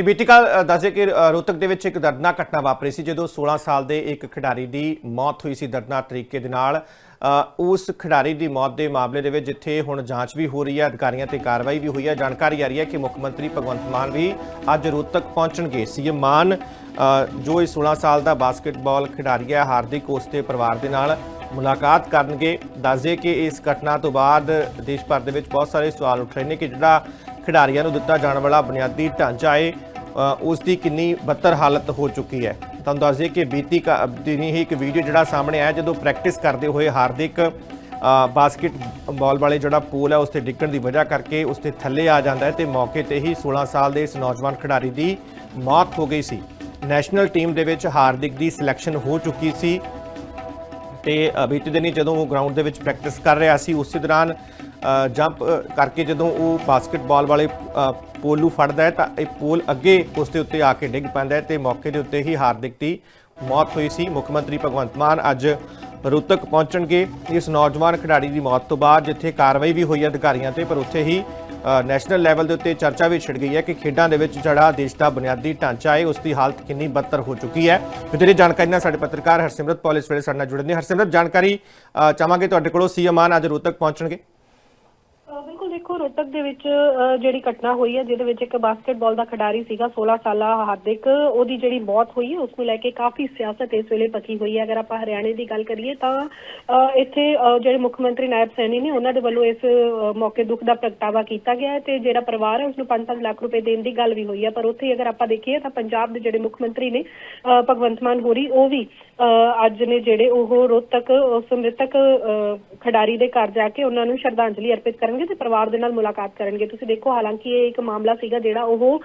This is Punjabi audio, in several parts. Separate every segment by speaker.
Speaker 1: ਤੇ ਬੀਤੀ ਕੱਲ ਦੱਸੇ ਕਿ ਅ, ਰੋਹਤਕ ਦੇ ਵਿੱਚ ਇੱਕ ਦਰਦਨਾਕ ਘਟਨਾ ਵਾਪਰੀ ਸੀ ਜਦੋਂ 16 ਸਾਲ ਦੇ ਇੱਕ ਖਿਡਾਰੀ ਦੀ ਮੌਤ ਹੋਈ ਸੀ ਦਰਦਨਾਕ ਤਰੀਕੇ ਦੇ ਨਾਲ। ਉਸ ਖਿਡਾਰੀ ਦੀ ਮੌਤ ਦੇ ਮਾਮਲੇ ਦੇ ਵਿੱਚ ਜਿੱਥੇ ਹੁਣ ਜਾਂਚ ਵੀ ਹੋ ਰਹੀ ਹੈ ਅਧਿਕਾਰੀਆਂ ਤੇ ਕਾਰਵਾਈ ਵੀ ਹੋਈ ਹੈ। ਜਾਣਕਾਰੀ ਆ ਰਹੀ ਹੈ ਕਿ ਮੁੱਖ ਮੰਤਰੀ ਭਗਵੰਤ ਮਾਨ ਵੀ ਅੱਜ ਰੋਹਤਕ ਪਹੁੰਚਣਗੇ। ਸੀਐਮ ਮਾਨ ਜੋ ਇਸ 16 ਸਾਲ ਦਾ ਬਾਸਕਟਬਾਲ ਖਿਡਾਰੀ ਹੈ ਹਾਰਦਿਕ ਉਸ ਦੇ ਪਰਿਵਾਰ ਦੇ ਨਾਲ ਮੁਲਾਕਾਤ ਕਰਨਗੇ। ਦੱਸਦੇ ਕਿ ਇਸ ਘਟਨਾ ਤੋਂ ਬਾਅਦ ਦੇਸ਼ ਭਰ ਦੇ ਵਿੱਚ ਬਹੁਤ ਸਾਰੇ ਸਵਾਲ ਉੱਠ ਰਹੇ ਨੇ ਕਿ ਜਿਹੜਾ ਖਿਡਾਰੀਆਂ ਨੂੰ ਦਿੱਤਾ ਜਾਣ ਵਾਲਾ ਬੁਨਿਆਦੀ ਢਾਂਚਾ ਹੈ ਉਸ ਦੀ ਕਿੰਨੀ ਬੱਤਰ ਹਾਲਤ ਹੋ ਚੁੱਕੀ ਹੈ। ਤੁਹਾਨੂੰ ਦੱਸ ਦਈਏ ਕਿ ਬੀਤੀ ਕ- ਦਿਨੀ ਹੀ ਇੱਕ ਵੀਡੀਓ ਜਿਹੜਾ ਸਾਹਮਣੇ ਆਇਆ ਜਦੋਂ ਪ੍ਰੈਕਟਿਸ ਕਰਦੇ ਹੋਏ ਹਾਰਦਿਕ ਅ, ਬਾਸਕਟਬਾਲ ਵਾਲੇ ਜਿਹੜਾ ਪੋਲ ਹੈ ਉਸ ਤੇ ਡਿੱਗਣ ਦੀ ਵਜ੍ਹਾ ਕਰਕੇ ਉਸ 'ਤੇ ਥੱਲੇ ਆ ਜਾਂਦਾ ਹੈ ਤੇ ਮੌਕੇ ਤੇ ਹੀ 16 ਸਾਲ ਦੇ ਇਸ ਨੌਜਵਾਨ ਖਿਡਾਰੀ ਦੀ ਮੌਤ ਹੋ ਗਈ ਸੀ। ਨੈਸ਼ਨਲ ਟੀਮ ਦੇ ਵਿੱਚ ਹਾਰਦਿਕ ਦੀ ਸਿਲੈਕਸ਼ਨ ਹੋ ਚੁੱਕੀ ਸੀ ਤੇ ਬੀਤੇ ਦਿਨੀ ਜਦੋਂ ਉਹ ਗਰਾਊਂਡ ਦੇ ਵਿੱਚ ਪ੍ਰੈਕਟਿਸ ਕਰ ਰਿਹਾ ਸੀ ਉਸੇ ਦੌਰਾਨ ਜੰਪ ਕਰਕੇ ਜਦੋਂ ਉਹ ਬਾਸਕਟਬਾਲ ਵਾਲੇ ਪੋਲ ਨੂੰ ਫੜਦਾ ਹੈ ਤਾਂ ਇਹ ਪੋਲ ਅੱਗੇ ਉਸ ਦੇ ਉੱਤੇ ਆ ਕੇ ਡਿੱਗ ਪੈਂਦਾ ਹੈ ਤੇ ਮੌਕੇ ਦੇ ਉੱਤੇ ਹੀ ਹਾਰਦਿਕ ਦੀ ਮੌਤ ਹੋਈ ਸੀ। ਮੁੱਖ ਮੰਤਰੀ ਭਗਵੰਤ ਮਾਨ ਅੱਜ ਰੋਹਤਕ ਪਹੁੰਚਣਗੇ। ਇਸ ਨੌਜਵਾਨ ਖਿਡਾਰੀ ਦੀ ਮੌਤ ਤੋਂ ਬਾਅਦ ਜਿੱਥੇ ਕਾਰਵਾਈ ਵੀ ਹੋਈ ਹੈ ਅਧਿਕਾਰੀਆਂ ਤੇ ਪਰ ਉੱਥੇ ਹੀ ਨੈਸ਼ਨਲ ਲੈਵਲ ਦੇ ਉੱਤੇ ਚਰਚਾ ਵੀ ਛਿੜ ਗਈ ਹੈ ਕਿ ਖੇਡਾਂ ਦੇ ਵਿੱਚ ਜਿਹੜਾ ਦੇਸ਼ ਦਾ ਬੁਨਿਆਦੀ ਢਾਂਚਾ ਹੈ ਉਸ ਦੀ ਹਾਲਤ ਕਿੰਨੀ ਬੱਤਰ ਹੋ ਚੁੱਕੀ ਹੈ। ਵਧੇਰੇ ਜਾਣਕਾਰੀ ਨਾਲ ਸਾਡੇ ਪੱਤਰਕਾਰ ਹਰਸਿਮਰਤ ਪੌਲ ਇਸ ਵੇਲੇ ਸਾਡੇ ਨਾਲ ਜੁੜੇ ਨੇ ਹਰਸਿਮਰਤ ਜਾਣਕਾਰੀ ਅ, ਚਾਹਾਂਗੇ ਤੁਹਾਡੇ ਕੋਲੋਂ। ਸੀਐਮ ਆਨ ਅੱਜ ਰੋਹਤਕ ਪਹੁੰਚਣਗੇ।
Speaker 2: ਦੇਖੋ ਰੋਹਤਕ ਦੇ ਵਿੱਚ ਜਿਹੜੀ ਘਟਨਾ ਹੋਈ ਹੈ ਜਿਹਦੇ ਵਿੱਚ ਇੱਕ ਬਾਸਕਟਬਾਲ ਦਾ ਖਿਡਾਰੀ ਸੀਗਾ 16 ਸਾਲਾ ਹਾਰਦਿਕ ਉਹਦੀ ਜਿਹੜੀ ਮੌਤ ਹੋਈ ਹੈ ਉਸ ਨੂੰ ਲੈ ਕੇ ਕਾਫੀ ਸਿਆਸਤ ਇਸ ਵੇਲੇ ਪੱਕੀ ਹੋਈ ਹੈ। ਅਗਰ ਆਪਾਂ ਹਰਿਆਣੇ ਦੀ ਗੱਲ ਕਰੀਏ ਤਾਂ ਇੱਥੇ ਜਿਹੜੇ ਮੁੱਖ ਮੰਤਰੀ ਨਾਇਬ ਸੈਣੀ ਨੇ ਉਹਨਾਂ ਦੇ ਵੱਲੋਂ ਇਸ ਮੌਕੇ ਦੁੱਖ ਦਾ ਪ੍ਰਗਟਾਵਾ ਕੀਤਾ ਗਿਆ ਤੇ ਜਿਹੜਾ ਪਰਿਵਾਰ ਹੈ ਉਸ ਨੂੰ 5-5 ਲੱਖ ਰੁਪਏ ਦੇਣ ਦੀ ਗੱਲ ਵੀ ਹੋਈ ਹੈ। ਪਰ ਉੱਥੇ ਅਗਰ ਆਪਾਂ ਦੇਖੀਏ ਤਾਂ ਪੰਜਾਬ ਦੇ ਜਿਹੜੇ ਮੁੱਖ ਮੰਤਰੀ ਨੇ ਭਗਵੰਤ ਮਾਨ ਹੋਰੀ ਉਹ ਵੀ ਅਹ, ਅੱਜ ਨੇ ਜਿਹੜੇ ਉਹ ਰੋਹਤਕ ਉਸ ਮ੍ਰਿਤਕ ਖਿਡਾਰੀ ਦੇ ਘਰ ਜਾ ਕੇ ਉਹਨਾਂ ਨੂੰ ਸ਼ਰਧਾਂਜਲੀ ਅਰਪਿਤ ਕਰਨਗੇ ਤੇ ਪਰਿਵਾਰ ਦੇ ਨਾਲ ਮੁਲਾਕਾਤ ਕਰਨਗੇ। ਤੁਸੀਂ ਦੇਖੋ ਹਾਲਾਂਕਿ ਇਹ ਇੱਕ ਮਾਮਲਾ ਸੀਗਾ ਜਿਹੜਾ ਉਹ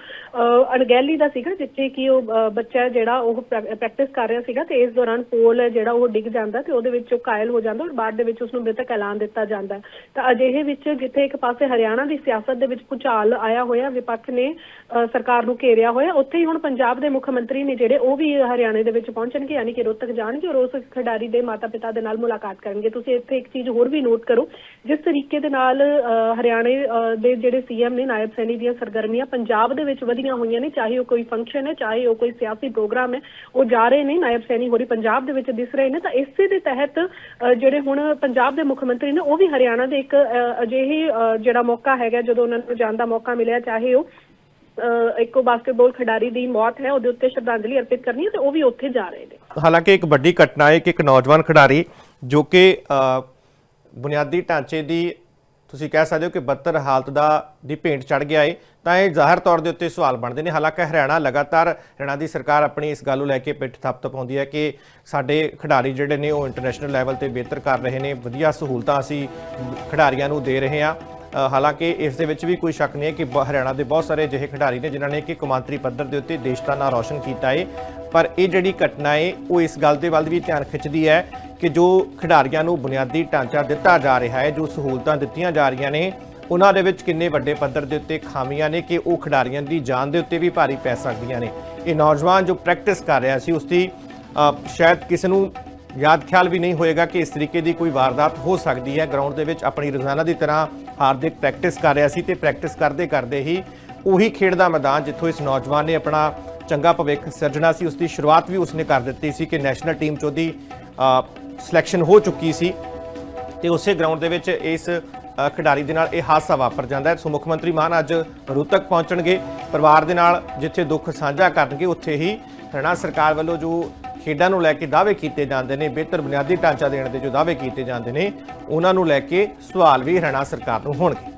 Speaker 2: ਅਣਗਹਿਲੀ ਦਾ ਸੀਗਾ ਜਿੱਥੇ ਕਿ ਉਹ ਬੱਚਾ ਜਿਹੜਾ ਉਹ ਪ੍ਰੈਕਟਿਸ ਕਰ ਰਿਹਾ ਸੀਗਾ ਤੇ ਇਸ ਦੌਰਾਨ ਪੋਲ ਜਿਹੜਾ ਉਹ ਡਿੱਗ ਜਾਂਦਾ ਤੇ ਉਹਦੇ ਵਿੱਚ ਉਹ ਕਾਇਲ ਹੋ ਜਾਂਦਾ ਔਰ ਬਾਅਦ ਦੇ ਵਿੱਚ ਉਸ ਨੂੰ ਮ੍ਰਿਤਕ ਐਲਾਨ ਦਿੱਤਾ ਜਾਂਦਾ। ਤਾਂ ਅਜਿਹੇ ਵਿੱਚ ਜਿੱਥੇ ਇੱਕ ਪਾਸੇ ਹਰਿਆਣਾ ਦੀ ਸਿਆਸਤ ਦੇ ਵਿੱਚ ਭੁਚਾਲ ਆਇਆ ਹੋਇਆ ਵਿਪੱਖ ਨੇ ਅਹ, ਸਰਕਾਰ ਨੂੰ ਘੇਰਿਆ ਹੋਇਆ ਉੱਥੇ ਹੀ ਹੁਣ ਪੰਜਾਬ ਦੇ ਮੁੱਖ ਮੰਤਰੀ ਨੇ ਜਿਹੜੇ ਉਹ ਵੀ ਹਰਿਆਣੇ ਦੇ ਵਿੱਚ ਪਹੁੰਚਣਗੇ ਯਾਨੀ ਕਿ ਰੋਤਕ ਜਾਣਗੇ ਔਰ ਉਸ ਖਿਡਾਰੀ ਦੇ ਮਾਤਾ-ਪਿਤਾ ਦੇ ਨਾਲ ਮੁਲਾਕਾਤ ਕਰਨਗੇ। ਤੁਸੀਂ ਇੱਥੇ ਇੱਕ ਚੀਜ਼ ਹੋਰ ਵੀ ਨੋਟ ਕਰੋ। ਜਿਸ ਤਰੀਕੇ ਦੇ ਨਾਲ ਹਰਿਆਣੇ ਦੇ ਜਿਹੜੇ ਸੀਐਮ ਨੇ ਨਾਇਬ ਸੈਣੀ ਦੀਆਂ ਸਰਗਰਮੀਆਂ ਪੰਜਾਬ ਦੇ ਵਿੱਚ ਵਧੀਆਂ ਹੋਈਆਂ ਨੇ ਚਾਹੇ ਉਹ ਕੋਈ ਫੰਕਸ਼ਨ ਹੈ ਚਾਹੇ ਉਹ ਕੋਈ ਸਿਆਸੀ ਪ੍ਰੋਗਰਾਮ ਹੈ ਉਹ ਜਾ ਰਹੇ ਨੇ ਨਾਇਬ ਸੈਣੀ ਹੋਰੀ ਪੰਜਾਬ ਦੇ ਵਿੱਚ ਦਿਸ ਰਹੇ ਨੇ। ਤਾਂ ਇਸੇ ਦੇ ਤਹਿਤ ਜਿਹੜੇ ਹੁਣ ਪੰਜਾਬ ਦੇ ਮੁੱਖ ਮੰਤਰੀ ਨੇ ਉਹ ਵੀ ਹਰਿਆਣਾ ਦੇ ਇੱਕ ਅਜਿਹੇ ਜਿਹੜਾ ਮੌਕਾ ਹੈਗਾ ਜਦੋਂ ਉਹਨਾਂ ਨੂੰ ਜਾਣ ਦਾ ਮੌਕਾ ਮਿਲਿਆ ਚਾਹੇ ਉਹ ਅਹ, ਇੱਕ ਬਾਸਕਟਬਾਲ ਖਿਡਾਰੀ ਦੀ ਮੌਤ ਹੈ ਉਹਦੇ ਉੱਤੇ ਸ਼ਰਧਾਂਜਲੀ ਅਰਪਿਤ ਕਰਨੀ ਹੈ ਤੇ ਉਹ ਵੀ ਉੱਥੇ ਜਾ ਰਹੇ ਨੇ।
Speaker 1: ਹਾਲਾਂਕਿ ਇੱਕ ਵੱਡੀ ਘਟਨਾ ਹੈ ਕਿ ਇੱਕ ਨੌਜਵਾਨ ਖਿਡਾਰੀ ਜੋ ਕਿ ਬੁਨਿਆਦੀ ਢਾਂਚੇ ਦੀ ਤੁਸੀਂ ਕਹਿ ਸਕਦੇ ਹੋ ਕਿ ਬੱਤਰ ਹਾਲਤ ਦਾ ਦੀ ਭੇਂਟ ਚੜ ਗਿਆ ਏ, ਤਾਂ ਇਹ ਜ਼ਾਹਰ ਤੌਰ ਦੇ ਉੱਤੇ ਸਵਾਲ ਬਣਦੇ ਨੇ। ਹਾਲਾਂਕਿ ਹਰਿਆਣਾ ਲਗਾਤਾਰ, ਹਰਿਆਣਾ ਦੀ ਸਰਕਾਰ ਆਪਣੀ ਇਸ ਗੱਲ ਨੂੰ ਲੈ ਕੇ ਪਿੱਠ ਥੱਪ ਪਾਉਂਦੀ ਹੈ ਕਿ ਸਾਡੇ ਖਿਡਾਰੀ ਜਿਹੜੇ ਨੇ ਉਹ ਇੰਟਰਨੈਸ਼ਨਲ ਲੈਵਲ ਤੇ ਬਿਹਤਰ ਕਰ ਰਹੇ ਨੇ, ਵਧੀਆ ਸਹੂਲਤਾਂ ਅਸੀਂ ਖਿਡਾਰੀਆਂ ਨੂੰ ਦੇ ਰਹੇ ਹਾਂ। ਹਾਲਾਂਕਿ ਇਸ ਦੇ ਵਿੱਚ ਵੀ ਕੋਈ ਸ਼ੱਕ ਨਹੀਂ ਹੈ ਕਿ ਬ- ਹਰਿਆਣਾ ਦੇ ਬਹੁਤ ਸਾਰੇ ਅਜਿਹੇ ਖਿਡਾਰੀ ਨੇ ਜਿਨ੍ਹਾਂ ਨੇ ਕਿ ਕੌਮਾਂਤਰੀ ਪੱਧਰ ਦੇ ਉੱਤੇ ਦੇਸ਼ ਦਾ ਨਾਂ ਰੌਸ਼ਨ ਕੀਤਾ ਹੈ ਪਰ ਇਹ ਜਿਹੜੀ ਘਟਨਾ ਏ, ਉਹ ਇਸ ਗੱਲ ਦੇ ਵੱਲ ਵੀ ਧਿਆਨ ਖਿੱਚਦੀ ਹੈ ਕਿ ਜੋ ਖਿਡਾਰੀਆਂ ਨੂੰ ਬੁਨਿਆਦੀ ਢਾਂਚਾ ਦਿੱਤਾ ਜਾ ਰਿਹਾ ਹੈ, ਜੋ ਸਹੂਲਤਾਂ ਦਿੱਤੀਆਂ ਜਾ ਰਹੀਆਂ ਨੇ, ਉਹਨਾਂ ਦੇ ਵਿੱਚ ਕਿੰਨੇ ਵੱਡੇ ਪੱਧਰ ਦੇ ਉੱਤੇ ਖਾਮੀਆਂ ਨੇ ਕਿ ਉਹ ਖਿਡਾਰੀਆਂ ਦੀ ਜਾਨ ਦੇ ਉੱਤੇ ਵੀ ਭਾਰੀ ਪੈ ਸਕਦੀਆਂ ਨੇ। ਇਹ ਨੌਜਵਾਨ ਜੋ ਪ੍ਰੈਕਟਿਸ ਕਰ ਰਿਹਾ ਸੀ ਉਸ ਦੀ ਸ਼ਾਇਦ ਕਿਸੇ ਨੂੰ ਯਾਦ ਖਿਆਲ ਵੀ ਨਹੀਂ ਹੋਏਗਾ ਕਿ ਇਸ ਤਰੀਕੇ ਦੀ ਕੋਈ ਵਾਰਦਾਤ ਹੋ ਸਕਦੀ ਹੈ। ਗਰਾਊਂਡ ਦੇ ਵਿੱਚ ਆਪਣੀ ਰੋਜ਼ਾਨਾ ਦੀ ਤਰ੍ਹਾਂ ਹਾਰਦਿਕ ਪ੍ਰੈਕਟਿਸ ਕਰ ਰਿਹਾ ਸੀ ਤੇ ਪ੍ਰੈਕਟਿਸ ਕਰਦੇ ਕਰਦੇ ਹੀ ਉਹੀ ਖੇਡ ਦਾ ਮੈਦਾਨ ਜਿੱਥੋਂ ਇਸ ਨੌਜਵਾਨ ਨੇ ਆਪਣਾ ਚੰਗਾ ਭਵਿੱਖ ਸਿਰਜਣਾ ਸੀ ਉਸ ਦੀ ਸ਼ੁਰੂਆਤ ਵੀ ਉਸਨੇ ਕਰ ਦਿੱਤੀ ਸੀ ਕਿ ਨੈਸ਼ਨਲ ਟੀਮ 'ਚ ਉਹਦੀ ਸਿਲੈਕਸ਼ਨ ਹੋ ਚੁੱਕੀ ਸੀ ਤੇ ਉਸੇ ਗਰਾਊਂਡ ਦੇ ਵਿੱਚ ਇਸ ਖਿਡਾਰੀ ਦੇ ਨਾਲ ਇਹ ਹਾਦਸਾ ਵਾਪਰ ਜਾਂਦਾ ਹੈ। ਸੋ ਮੁੱਖ ਮੰਤਰੀ ਮਾਨ ਅੱਜ ਰੋਹਤਕ ਪਹੁੰਚਣਗੇ। ਪਰਿਵਾਰ ਦੇ ਨਾਲ ਜਿੱਥੇ ਦੁੱਖ ਸਾਂਝਾ ਕਰਨਗੇ, ਉੱਥੇ ਹੀ ਹਰਿਆਣਾ ਸਰਕਾਰ ਵੱਲੋਂ ਜੋ ਖੇਡਾਂ ਨੂੰ ਲੈ ਕੇ ਦਾਅਵੇ ਕੀਤੇ ਜਾਂਦੇ ਨੇ, ਬਿਹਤਰ ਬੁਨਿਆਦੀ ਢਾਂਚਾ ਦੇਣ ਦੇ ਜੋ ਦਾਅਵੇ ਕੀਤੇ ਜਾਂਦੇ ਨੇ, ਉਹਨਾਂ ਨੂੰ ਲੈ ਕੇ ਸਵਾਲ ਵੀ ਹਰਿਆਣਾ ਸਰਕਾਰ ਨੂੰ ਹੋਣਗੇ।